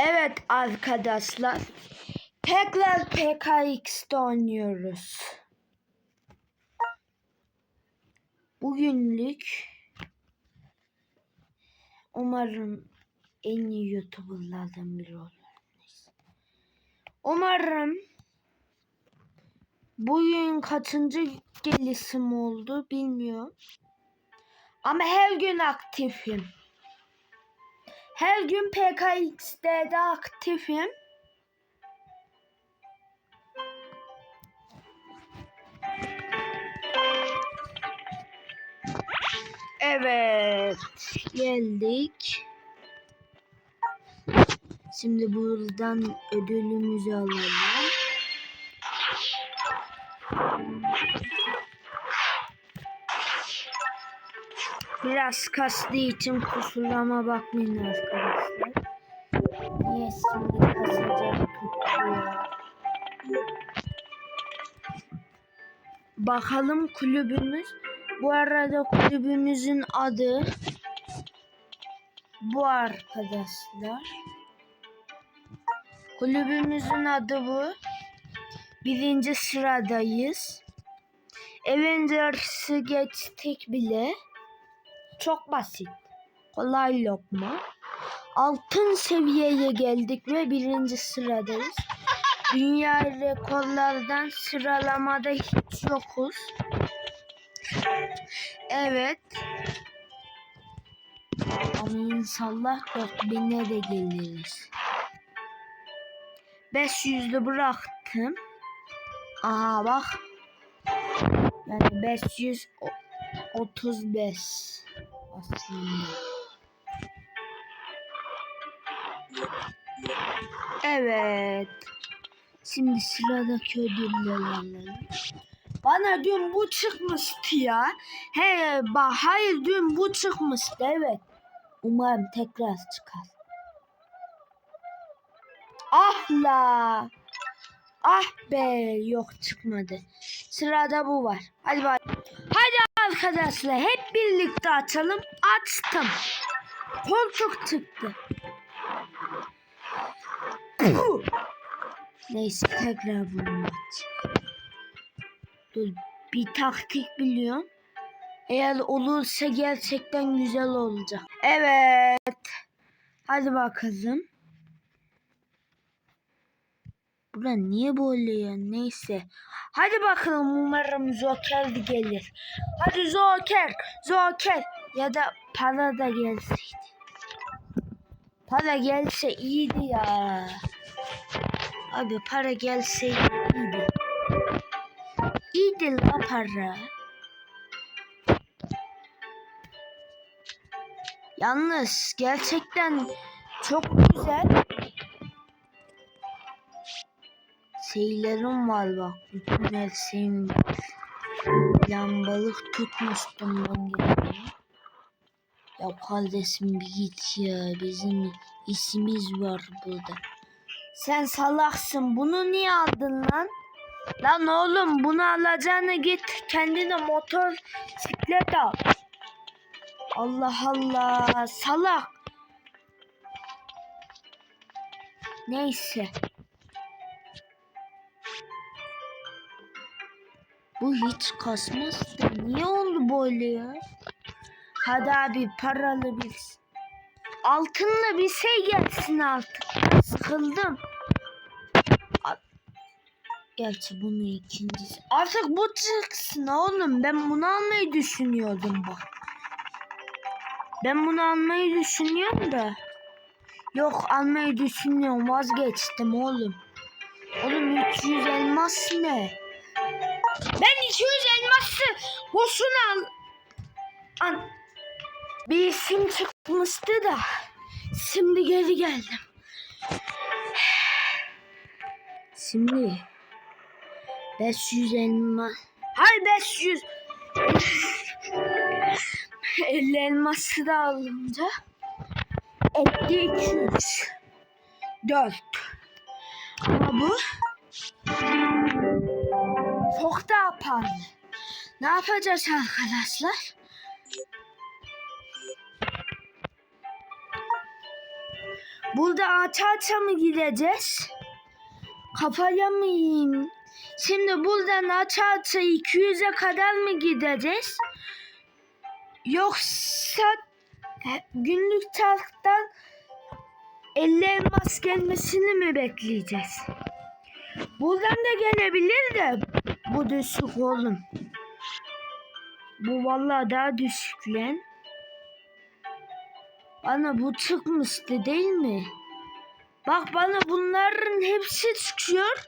Evet arkadaşlar. Tekrar PKX'de oynuyoruz. Bugünlük umarım en iyi YouTuber'lardan biri olur. Umarım bugün kaçıncı gelişim oldu bilmiyorum. Ama her gün aktifim. Her gün PKX'de de aktifim. Evet, geldik. Şimdi buradan ödülümüzü alalım. Biraz kastığı için kusurlama bakmayın arkadaşlar. Niye şimdi kasacak? Bakalım kulübümüz. Bu arada kulübümüzün adı bu arkadaşlar. Kulübümüzün adı bu. Birinci sıradayız. Avengers'ı geçtik bile. Çok basit. Kolay lokma. Altın seviyeye geldik ve birinci sıradayız. Dünya rekorlardan sıralamada hiç yokuz. Evet. Ama inşallah 4000'e de geliriz. 500'lü bıraktım. Aha bak. Yani 535 aslında. Evet. Şimdi sıradaki ödüllerle. Bana dün bu çıkmıştı ya. He bak hayır dün bu çıkmıştı evet. Umarım tekrar çıkar. Ah la. Ah be yok çıkmadı. Sırada bu var. Hadi bak. Hadi arkadaşlar hep birlikte açalım. Açtım. Koltuk çıktı. Neyse tekrar bunu aç. Dur bir taktik biliyorum. Eğer olursa gerçekten güzel olacak. Evet. Hadi bakalım. Bura niye böyle ya? Neyse. Hadi bakalım umarım Joker gelir. Hadi Joker. Joker. Ya da para da gelseydi. Para gelse iyiydi ya. Abi para gelseydi iyiydi. İyiydi la para. Yalnız gerçekten çok güzel şeylerim var bak. Bütün her şeyim. Lambalık tutmuştum ben gene. Ya kardeşim bir git ya. Bizim işimiz var burada. Sen salaksın. Bunu niye aldın lan? Lan oğlum bunu alacağını git kendine motor siklet al. Allah Allah salak. Neyse. Bu hiç kasmaz niye oldu böyle ya? Hadi abi paralı bir altınla bir şey gelsin artık. Sıkıldım. Gerçi bunu ikincisi. Artık bu çıksın oğlum. Ben bunu almayı düşünüyordum bak. Ben bunu almayı düşünüyorum da. Yok almayı düşünüyorum. Vazgeçtim oğlum. Oğlum 300 elmas ne? Ben 200 elması boşuna al. An bir isim çıkmıştı da. Şimdi geri geldim. Şimdi 500 elma. Hayır 500. 50 elması da alınca etti 200. 4. Ama bu çok daha pahalı. Ne yapacağız arkadaşlar? Burada aça aça mı gideceğiz? Kafaya mı yiyeyim? Şimdi buradan aça aça 200'e kadar mı gideceğiz? Yoksa e, günlük taraftan 50 elmas gelmesini mi bekleyeceğiz? Buradan da gelebilir de bu düşük oğlum. Bu vallahi daha düşük lan. Bana bu çıkmıştı değil mi? Bak bana bunların hepsi çıkıyor.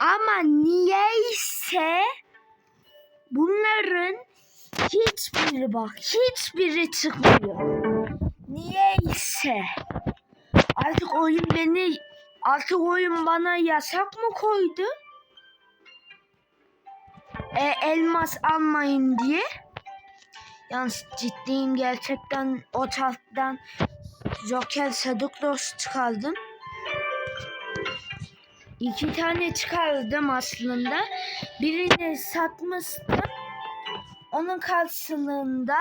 Ama niyeyse bunların hiçbiri bak hiçbiri çıkmıyor. Niyeyse. Artık oyun beni artık oyun bana yasak mı koydu? E, elmas almayın diye. Yalnız ciddiyim gerçekten o taraftan Joker Seductors çıkardım. İki tane çıkardım aslında. Birini satmıştım. Onun karşılığında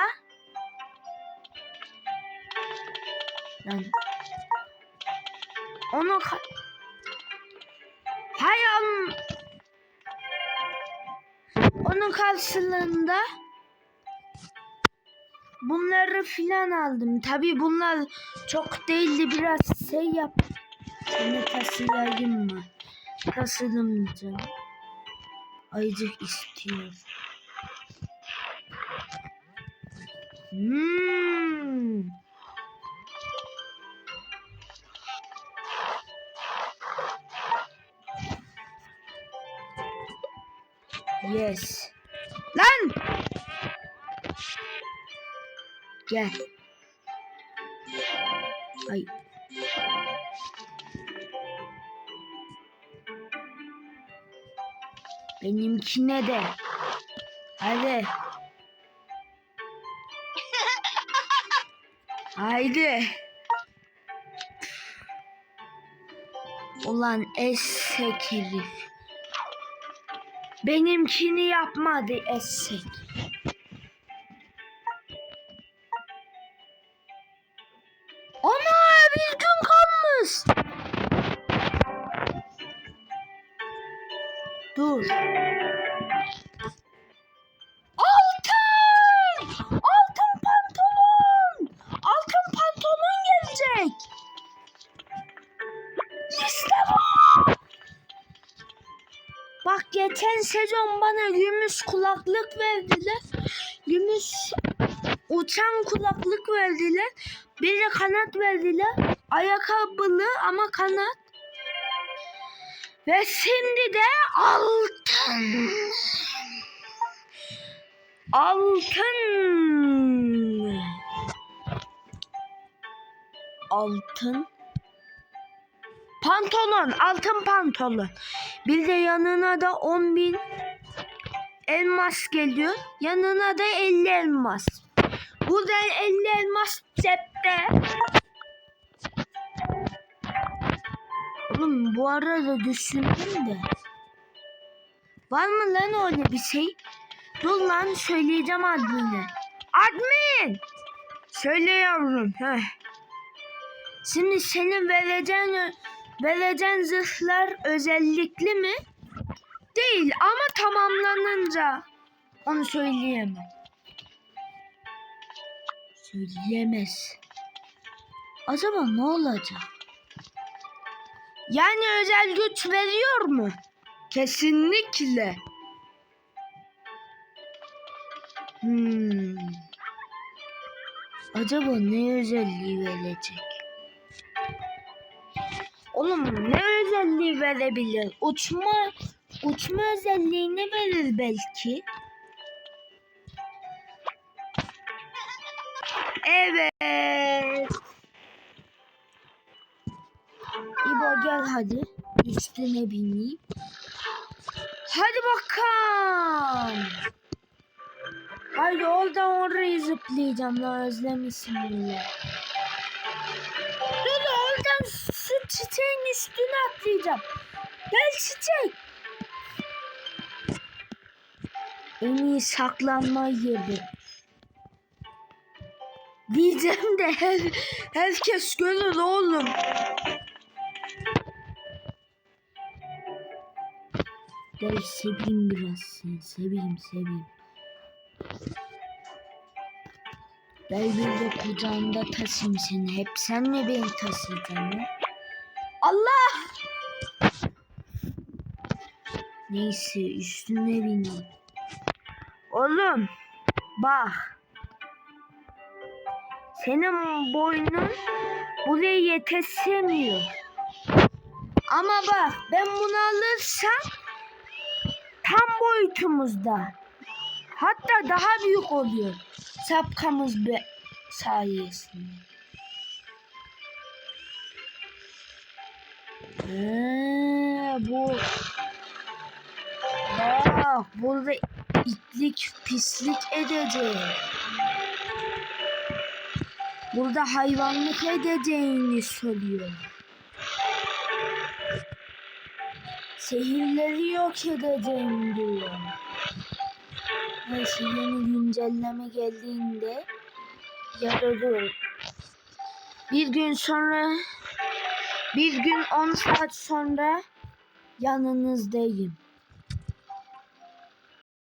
yani onun ka- Hay am- onun karşılığında bunları filan aldım. Tabi bunlar çok değildi biraz şey yap. Seni taşıyayım mı? Taşıdım canım. Ayıcık istiyor. Hmm. Yes. Lan! Gel. Ay. Benimkine de. Hadi. Haydi. Ulan eşek herif. Benimkini yapmadı eşek. Ana bir gün kalmış. Dur. Bak geçen sezon bana gümüş kulaklık verdiler. Gümüş uçan kulaklık verdiler. Bir de kanat verdiler. Ayakkabılı ama kanat. Ve şimdi de altın. Altın. Altın. Pantolon, altın pantolon. Bir de yanına da 10 bin elmas geliyor. Yanına da 50 elmas. Burada 50 elmas cepte. Oğlum bu arada düşündüm de. Var mı lan öyle bir şey? Dur lan söyleyeceğim admini. Admin! Söyle yavrum. Heh. Şimdi senin vereceğin vereceğin zırhlar özellikli mi? Değil ama tamamlanınca onu söyleyemem. Söyleyemez. Acaba ne olacak? Yani özel güç veriyor mu? Kesinlikle. Hmm. Acaba ne özelliği verecek? Oğlum ne özelliği verebilir? Uçma uçma özelliğini verir belki. Evet. İbo gel hadi. Üstüne bineyim. Hadi bakalım. Haydi oradan oraya zıplayacağım lan özlemişim bile. Çiçeğin üstüne atlayacağım. Gel çiçek. En iyi saklanma yeri. Diyeceğim de her, herkes görür oğlum. Gel seveyim biraz seni. Seveyim seveyim. Gel bir de kucağımda taşıyayım seni. Hep sen mi beni taşıyacaksın ya? Allah! Neyse üstüne bineyim. Oğlum bak. Senin boynun buraya yetişemiyor. Ama bak ben bunu alırsam tam boyutumuzda. Hatta daha büyük oluyor. Sapkamız be sayesinde. Bu Bak burada itlik pislik edecek. Burada hayvanlık edeceğini söylüyor. Şehirleri yok edeceğim diyor. Neyse yeni güncelleme geldiğinde yararım. Bir gün sonra bir gün 10 saat sonra yanınızdayım.